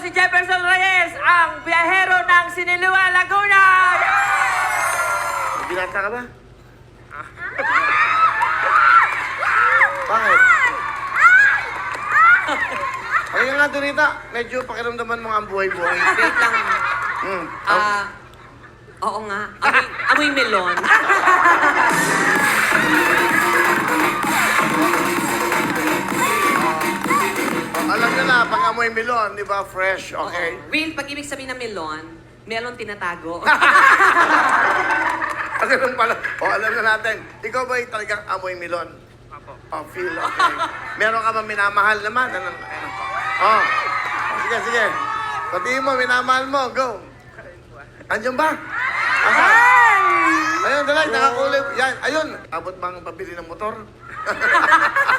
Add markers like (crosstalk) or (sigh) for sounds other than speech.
si Jefferson Reyes, ang biyahero ng Siniliwa, Laguna! Binata ka ba? Bakit? Halika nga, Donita. Medyo pakiramdaman mo nga ang buhay-buhay. Wait lang. Hmm. Ah, oo nga. Amoy, amoy melon. Nyo na, pag amoy milon, di ba, fresh, okay? Oo. Will, pag ibig sabihin ng melon, melon tinatago. (laughs) Ah, ganun pala. O, alam na natin. Ikaw ba talagang amoy milon? Apo. Oh, feel okay. Meron ka ba minamahal naman? Ano? Oh. Sige, sige. Patingin mo, minamahal mo. Go. Andiyan ba? Asan? Ayun, dalay, nakakulay. Yan, ayun. Abot bang pabili ng motor? (laughs)